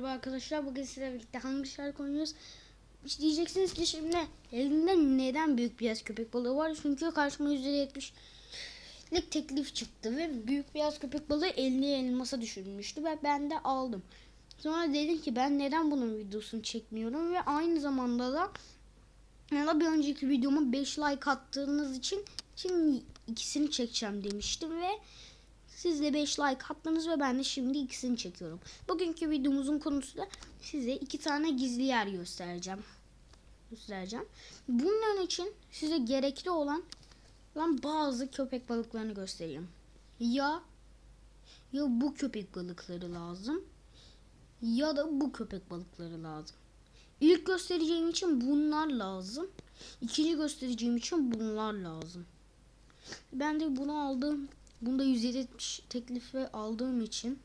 Merhaba arkadaşlar. Bugün sizlerle birlikte hangi şarkı oynuyoruz? İşte diyeceksiniz ki şimdi elinde neden büyük beyaz köpek balığı var? Çünkü karşıma %70'lik teklif çıktı ve büyük beyaz köpek balığı 50 elmasa düşürmüştü ve ben de aldım. Sonra dedim ki ben neden bunun videosunu çekmiyorum ve aynı zamanda da ya bir önceki videoma 5 like attığınız için şimdi ikisini çekeceğim demiştim ve siz de 5 like attınız ve ben de şimdi ikisini çekiyorum. Bugünkü videomuzun konusu da size iki tane gizli yer göstereceğim. Göstereceğim. Bunun için size gerekli olan lan bazı köpek balıklarını göstereyim. Ya ya bu köpek balıkları lazım ya da bu köpek balıkları lazım. İlk göstereceğim için bunlar lazım. İkinci göstereceğim için bunlar lazım. Ben de bunu aldım. Bunda 170 teklifi aldığım için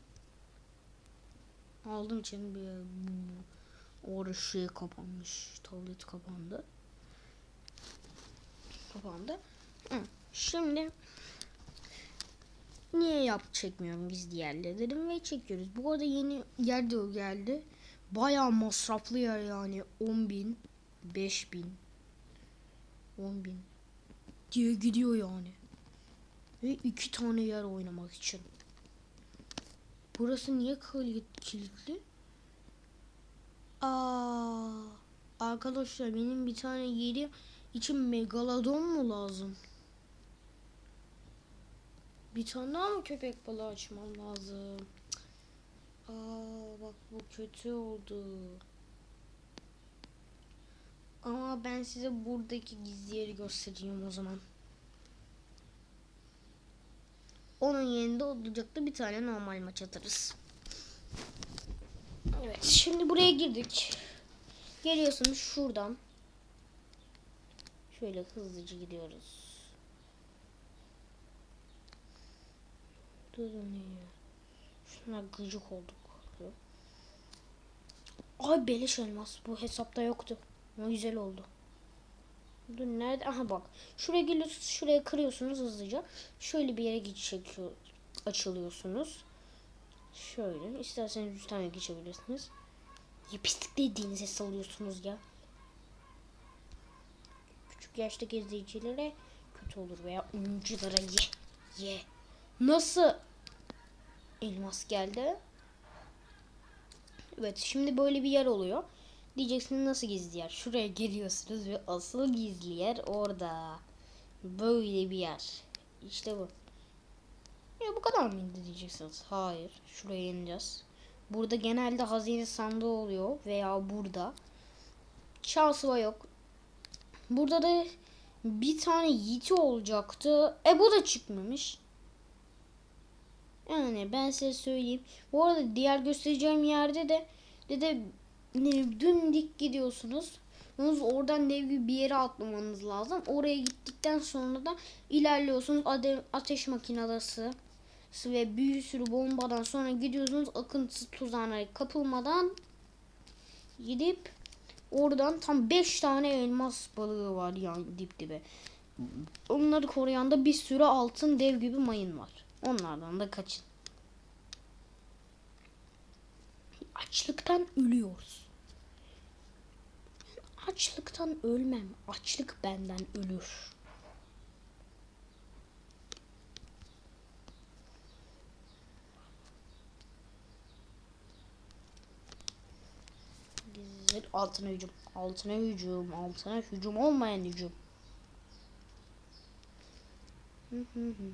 aldığım için bir şey kapanmış. Tablet kapandı. Kapandı. Şimdi niye yap çekmiyorum biz diğerleri dedim ve çekiyoruz. Bu arada yeni yer de geldi. Bayağı masraflı yer yani 10 bin 5 bin 10 bin diye gidiyor yani. Ve iki tane yer oynamak için. Burası niye kilit- kilitli? Aa, arkadaşlar benim bir tane yeri için megalodon mu lazım? Bir tane daha mı köpek balığı açmam lazım? Aa, bak bu kötü oldu. Ama ben size buradaki gizli yeri göstereyim o zaman. Onun yerinde olacaktı bir tane normal maç atarız. Evet şimdi buraya girdik. Geliyorsunuz şuradan. Şöyle hızlıca gidiyoruz. Durun ya. Şuna gıcık olduk. Ay beleş elmas bu hesapta yoktu. Ama güzel oldu. Dur nerede? Aha bak. Şuraya geliyorsunuz. Şuraya kırıyorsunuz hızlıca. Şöyle bir yere geçiyor, açılıyorsunuz. Şöyle. İsterseniz 100 tane geçebilirsiniz. Ya pislik dediğinize salıyorsunuz ya. Küçük yaştaki izleyicilere kötü olur veya oyunculara ye. Ye. Nasıl elmas geldi? Evet şimdi böyle bir yer oluyor. Diyeceksiniz nasıl gizli yer? Şuraya geliyorsunuz ve asıl gizli yer orada. Böyle bir yer. İşte bu. Ya bu kadar mıydı diyeceksiniz. Hayır. Şuraya ineceğiz. Burada genelde hazine sandığı oluyor veya burada. Şansı yok. Burada da bir tane yiti olacaktı. E bu da çıkmamış. Yani ben size söyleyeyim. Bu arada diğer göstereceğim yerde de de, de ne, dün dik gidiyorsunuz. Yalnız oradan dev gibi bir yere atlamanız lazım. Oraya gittikten sonra da ilerliyorsunuz. Ade, ateş makinası ve bir sürü bombadan sonra gidiyorsunuz. Akıntı tuzağına kapılmadan gidip oradan tam 5 tane elmas balığı var yani dip dibe. Onları koruyan da bir sürü altın dev gibi mayın var. Onlardan da kaçın. Açlıktan ölüyoruz. Açlıktan ölmem. Açlık benden ölür. Güzel. Altına hücum. Altına hücum. Altına hücum olmayan hücum. Hı hı hı.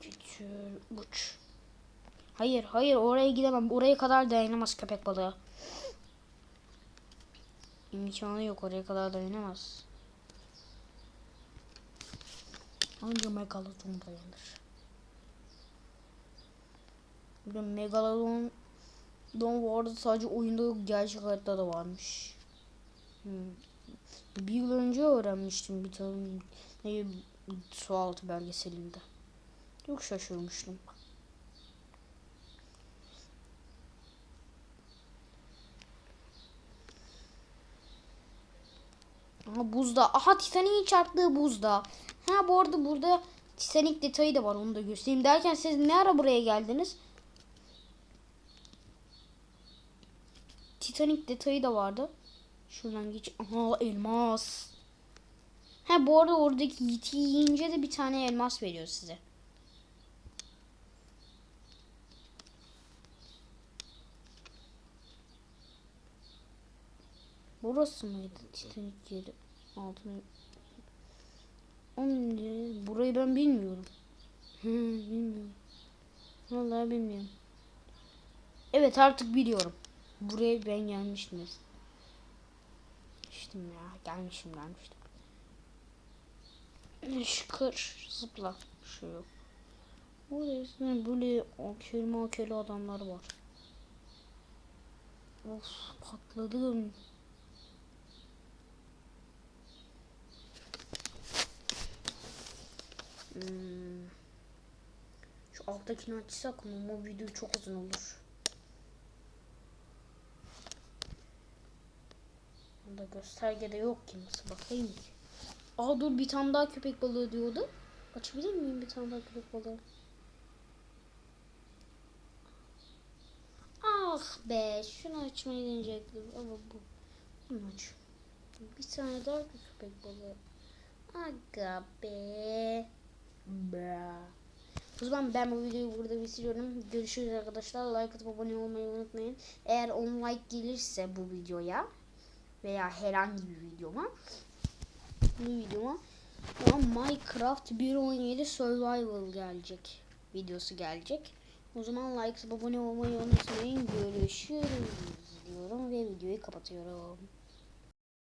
Götür uç. Hayır hayır oraya gidemem. Oraya kadar dayanamaz köpek balığı. İmkanı yok oraya kadar dayanamaz. Anca megalodon dayanır. Bir megalodon Don bu arada sadece oyunda yok gerçek hayatta da varmış. Hmm. Bir yıl önce öğrenmiştim bir tane ne, sualtı belgeselinde. Çok şaşırmıştım. Aha buzda. Aha Titanic'in çarptığı buzda. Ha bu arada burada Titanic detayı da var onu da göstereyim. Derken siz ne ara buraya geldiniz? Titanic detayı da vardı. Şuradan geç. Aha elmas. Ha bu arada oradaki yiti yiyince de bir tane elmas veriyor size. Burası mıydı Titanic yeri? Altına. Ya, burayı ben bilmiyorum. Bilmiyorum. Vallahi bilmiyorum. Evet artık biliyorum. Buraya ben gelmiştim. İşte ya gelmişim gelmiştim. Şıkır zıpla. Şu yok. Burada üstüne böyle akeli makeli adamlar var. Of patladım. Hmm. Şu alttakini açsak mı? Ama video çok uzun olur. Bunda göstergede yok ki nasıl bakayım ki. Aa dur bir tane daha köpek balığı diyordu. Açabilir miyim bir tane daha köpek balığı? Ah be şunu açmayı deneyecektim ama bu. Bunu aç. Bir tane daha köpek balığı. Aga be. O zaman ben bu videoyu burada bitiriyorum. Görüşürüz arkadaşlar. Like atıp abone olmayı unutmayın. Eğer 10 like gelirse bu videoya veya herhangi bir videoma bu videoma ama Minecraft 1.17 Survival gelecek. Videosu gelecek. O zaman like abone olmayı unutmayın. Görüşürüz diyorum ve videoyu kapatıyorum.